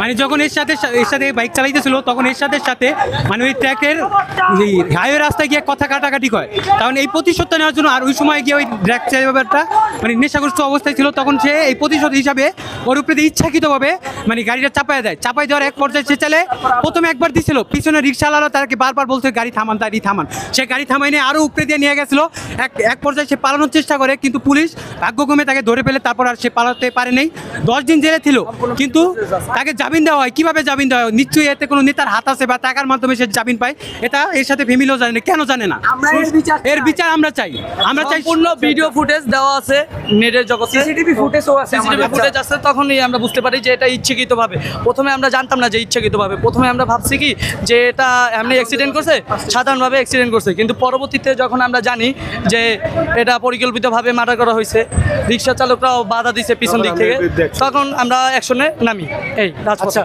মানে যখন এর সাথে এর সাথে বাইক চালাইতেছিল, তখন এর সাথে সাথে মানে ওই ট্র্যাকের হাইওয়ে রাস্তায় গিয়ে কথা কাটাকাটি করে কারণ এই প্রতিশোধটা নেওয়ার জন্য আর ওই সময় গিয়ে ওই ট্র্যাক ব্যাপারটা মানে নেশাগ্রস্ত অবস্থায় ছিল, তখন সে এই প্রতিশোধ হিসাবে ওর উপরে ইচ্ছাকৃতভাবে মানে গাড়িটা চাপায় দেয়। চাপাই দেওয়ার এক পর্যায়ে সে চালে। প্রথমে একবার দিছিল। পিছনে রিক্সাওয়ালা তাকে বারবার বলছে গাড়ি থামান গাড়ি থামান। সে গাড়ি থামাই নিয়ে আরও উপরে দিয়ে নিয়ে গেছিল। এক এক পর্যায়ে সে পালানোর চেষ্টা করে কিন্তু পুলিশ ভাগ্যক্রমে তাকে ধরে ফেলে তারপর আর সে পালাতে পারে নেই। দশ দিন জেলে ছিল কিন্তু তাকে জামিন দেওয়া হয়। কীভাবে জামিন দেওয়া হয়? নিশ্চয়ই এতে কোনো নেতার হাত আছে বা টাকার মাধ্যমে সে জামিন পায়। এটা এর সাথে ফ্যামিলিও জানে না। কেন জানে না? এর বিচার আমরা চাই। আমরা চাই সম্পূর্ণ ভিডিও ফুটেজ দেওয়া আছে নেটের জগতে। সিসিটিভি ফুটেজও আছে সিসিটিভি ফুটেজ আছে তখনই আমরা বুঝতে পারি যে এটা ইচ্ছাকৃতভাবে। প্রথমে আমরা জানতাম না যে ইচ্ছাকৃতভাবে। প্রথমে আমরা ভাবছি কি যে এটা এমনি অ্যাক্সিডেন্ট করছে সাধারণভাবে অ্যাক্সিডেন্ট করছে। কিন্তু পরবর্তীতে যখন আমরা জানি যে এটা পরিকল্পিতভাবে মার্ডার করা হয়েছে রিক্সা চালকরাও বাধা দিছে পিছন দিক থেকে তখন আমরা অ্যাকশনে নামি। এই আচ্ছা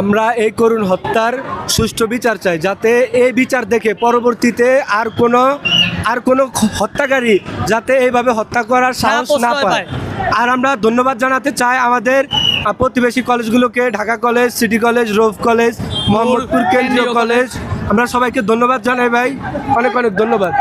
আমরা এই করুণ হত্যার সুষ্ঠু বিচার চাই যাতে এই বিচার দেখে পরবর্তীতে আর কোনো আর কোনো হত্যাকারী যাতে এইভাবে হত্যা করার সাহস না পায়। আর আমরা ধন্যবাদ জানাতে চাই আমাদের প্রতিবেশী কলেজগুলোকে ঢাকা কলেজ সিটি কলেজ রোভ কলেজ মোহাম্মদপুর কেন্দ্রীয় কলেজ। আমরা সবাইকে ধন্যবাদ জানাই ভাই। অনেক অনেক ধন্যবাদ।